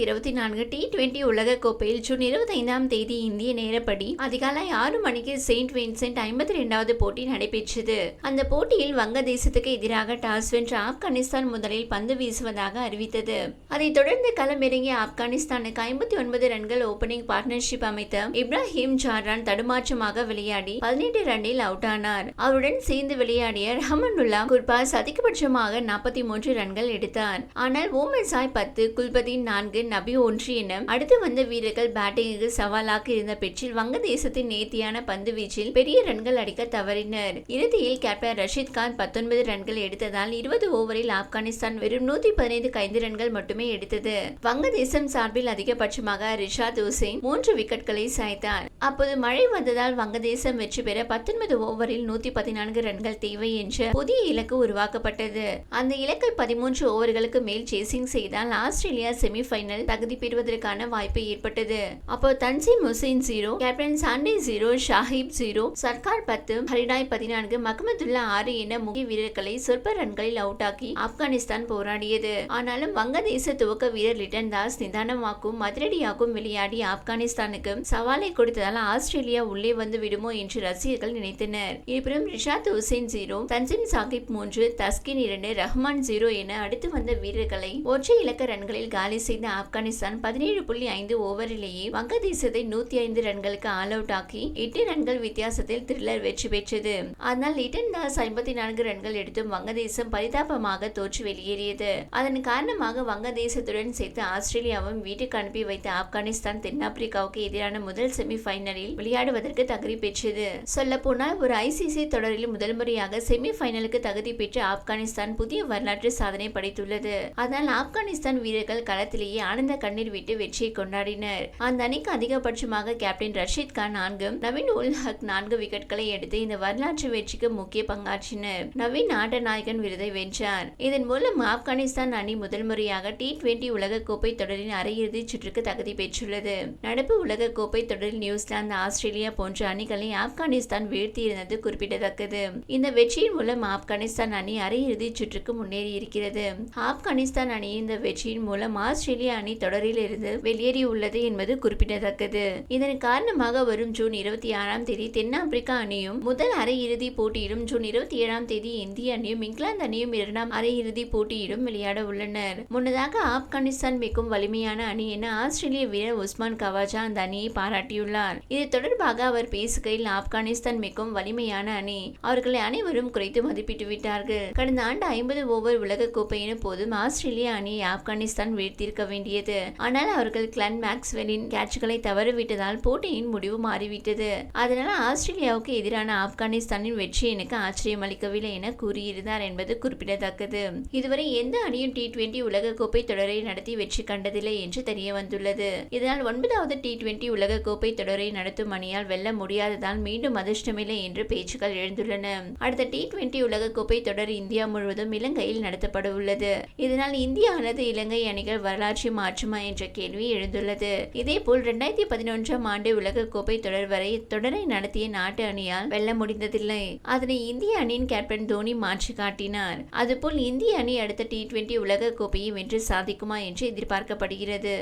ரெண்டாயிரத்தி இருபத்தி நான்கு டி டுவெண்டி உலக கோப்பையில் ஜூன் இருபத்தைந்தாம் தேதி இந்திய நேரப்படி அதிகாலை ஆறு மணிக்கு செயின்ட் வின்சென்ட் ஐம்பத்தி இரண்டாவது போட்டி நடைபெற்றது. அந்த போட்டியில் வங்கதேசத்துக்கு எதிராக டாஸ் வென்ற ஆப்கானிஸ்தான் முதலில் பந்து வீசுவதாக அறிவித்தது. அதைத் தொடர்ந்து களமிறங்கிய ஆப்கானிஸ்தானுக்கு ஐம்பத்தி ஒன்பது ரன்கள் ஓபனிங் பார்ட்னர்ஷிப் அமைத்த இப்ராஹிம் ஜாரான் தடுமாற்றமாக விளையாடி பதினெட்டு ரன்னில் அவுட் ஆனார். அவருடன் சேர்ந்து விளையாடிய ரஹமனுல்லா குர்பாஸ் அதிகபட்சமாக நாற்பத்தி மூன்று ரன்கள் எடுத்தார். ஆனால் ஓமர் சாய் பத்து குல்பதீன் நான்கு நபி ஒன்று என அடுத்து வந்த வீரர்கள் பேட்டிங்குக்கு சவாலாக இருந்த பெற்றில் வங்கதேசத்தின் நேர்த்தியான பந்து வீச்சில் பெரிய ரன்கள் அடிக்க தவறினர். இறுதியில் கேப்டன் ரஷீத் கான் பத்தொன்பது ரன்கள் எடுத்ததால் இருபது ஓவரில் ஆப்கானிஸ்தான் வெறும் நூத்தி பதினைந்து ஐந்து ரன்கள் மட்டுமே எடுத்தது. வங்கதேசம் சார்பில் அதிகபட்சமாக ரிஷாத் ஹுசைன் மூன்று விக்கெட்களை சாய்த்தார். அப்போது மழை வந்ததால் வங்கதேசம் வெற்றி பெற பத்தொன்பது ஓவரில் நூத்தி பதினான்கு ரன்கள் தேவை என்ற புதிய இலக்கு உருவாக்கப்பட்டது. அந்த இலக்கை பதிமூன்று ஓவர்களுக்கு மேல் சேசிங் செய்தால் ஆஸ்திரேலியா செமிஃபைனல் தகுதி பெறுவதற்கான வாய்ப்பு ஏற்பட்டது. அப்போ Tanzim Hussain zero captain Shanto zero Shakib zero Sarkar பத்து ஹரிடாய் பதினான்கு மகமதுல்லா ஆறு என முக்கிய வீரர்களை சொற்ப ரன்களில் அவுட் ஆக்கி ஆப்கானிஸ்தான் போராடியது. ஆனாலும் வங்கதேச துவக்க வீரர் லிட்டன் தாஸ் நிதானமாக்கும் அதிரடியாகவும் விளையாடி ஆப்கானிஸ்தானுக்கு சவாலை கொடுத்ததால் ஆஸ்திரேலியா உள்ளே வந்து விடுமோ என்று ரசிகர்கள் நினைத்தனர். இருப்பினும் ரிஷாத் ஹுசைன் ஜீரோ தன்சிம் சாகிப் மூன்று தஸ்கின் இரண்டு ரஹ்மான் ஜீரோ என அடுத்து வந்த வீரர்களை ஒற்றை இலக்க ரன்களில் காலி செய்த ஆப்கானிஸ்தான் பதினேழு புள்ளி ஐந்து ஓவரிலேயே வங்கதேசத்தை நூத்தி ஐந்து ரன்களுக்கு ஆல் அவுட் ஆக்கி எட்டு ரன்கள் வித்தியாசத்தில் த்ரில்லர் வெற்றி பெற்றது. ஆனால் லிட்டன் தாஸ் ஐம்பத்தி நான்கு ரன்கள் எடுத்தும் வங்கதேசம் பரிதாபமாக தோற்று வெளியேறியது. அதன் காரணமாக வங்கதேசத்துடன் சேர்த்து ஆஸ்திரேலியாவும் வீட்டுக்கு அனுப்பி வைத்த ஆப்கானிஸ்தான் தென்னாப்பிரிக்காவுக்கு எதிரான முதல் செமிஃபைனலில் விளையாடுவதற்கு தகுதி பெற்றது. சொல்ல போனால் ஒரு ஐசிசி தொடரில் முதல் முறையாக செமிஃபைனலுக்கு தகுதி பெற்று ஆப்கானிஸ்தான் புதிய வரலாற்று சாதனை படைத்துள்ளது. அதனால் ஆப்கானிஸ்தான் வீரர்கள் களத்திலேயே ஆனந்த கண்ணீர் விட்டு வெற்றியை கொண்டாடினர். அந்த அணிக்கு அதிகபட்சமாக கேப்டன் ரஷீத் கான் நான்கு நவீன் உல் ஹக் நான்கு விக்கெட்களை எடுத்து இந்த வரலாற்று வெற்றிக்கு முக்கிய பங்காற்றினர். நவீன் ஆட்ட நாயகன் விருதை வென்றார். இதன் மூலம் ஆப்கானிஸ்தான் அணி முதல் முறையாக டி டுவெண்டி உலகக்கோப்பை கோப்பை தொடரின் அரையிறுதி சுற்றுக்கு தகுதி பெற்றுள்ளது. நடப்பு உலகக்கோப்பை தொடரில் நியூசிலாந்து ஆஸ்திரேலியா போன்ற அணிகளை ஆப்கானிஸ்தான் வீழ்த்தியிருந்தது குறிப்பிடத்தக்கது. இந்த வெற்றியின் மூலம் ஆப்கானிஸ்தான் அணி அரையிறுதி சுற்றுக்கு முன்னேறி இருக்கிறது ஆப்கானிஸ்தான் அணி இந்த வெற்றியின் மூலம் ஆஸ்திரேலிய அணி தொடரில் இருந்து வெளியேறியுள்ளது என்பது குறிப்பிடத்தக்கது. இதன் காரணமாக வரும் ஜூன் இருபத்தி ஆறாம் தேதி தென்னாப்பிரிக்கா அணியும் முதல் அரையிறுதி போட்டியிலும் ஜூன் இருபத்தி ஏழாம் தேதி இந்திய அணியும் இங்கிலாந்து அணியும் இரண்டாம் அரையிறுதி போட்டியிலும் விளையாட உள்ளனர். முன்னதாக ஆப்கானிஸ்தான் மிகவும் வலிமையான அணி என ஆஸ்திரேலிய வீரர் உஸ்மான் கவாஜா அந்த அணியை பாராட்டியுள்ளார். இது தொடர்பாக அவர் பேசுகையில் ஆப்கானிஸ்தான் மிகவும் வலிமையான அணி. அவர்களை அனைவரும் குறைத்து மதிப்பிட்டு விட்டார்கள். கடந்த ஆண்டு ஐம்பது ஓவர் உலக கோப்பையின் போதும் ஆஸ்திரேலிய அணியை ஆப்கானிஸ்தான் வீழ்த்தியிருக்க வேண்டியது ஆனால் அவர்கள் கிளன் மேக்ஸ்வெலின் கேட்ச்களை தவறவிட்டதால் போட்டியின் முடிவு மாறிவிட்டது. அதனால் ஆஸ்திரேலியாவுக்கு எதிரான ஆப்கானிஸ்தானின் வெற்றி எனக்கு ஆச்சரியம் அளிக்கவில்லை என கூறியிருந்தார் என்பது குறிப்பிடத்தக்கது. இதுவரை எந்த அணியும் டி டுவெண்டி உலகக்கோப்பை தொடரை நடத்தி வெற்றி கண்டதில்லை என்று தெரிய வந்துள்ளது இதனால் ஒன்பதாவது டி டுவெண்டி உலகக்கோப்பை தொடரை நடத்தும் அணியால் வெல்ல முடியாததால் மீண்டும் அதிர்ஷ்டமில்லை என்று பேச்சுக்கள் எழுந்துள்ளன. அடுத்த டி டுவெண்டி உலகக்கோப்பை தொடர் இந்தியா முழுவதும் இலங்கையில் நடத்தப்பட உள்ளது இதனால் இந்தியா அல்லது இலங்கை அணிகள் வரலாற்று மாற்றுமா என்ற கேள்வி எழுந்துள்ளது. இதேபோல் இரண்டாயிரத்தி பதினொன்றாம் ஆண்டு உலகக்கோப்பை தொடர் வரை தொடரை நடத்திய நாட்டு அணியால் வெல்ல முடிந்ததில்லை. அதனை இந்திய அணியின் கேப்டன் தோனி மாற்றி காட்டினார். அதுபோல் இந்திய அணி அடுத்த டி டுவெண்டி உலக கோப்பையை வென்று சாதிக்குமா என்று எதிர்பார்க்கப்படுகிறது.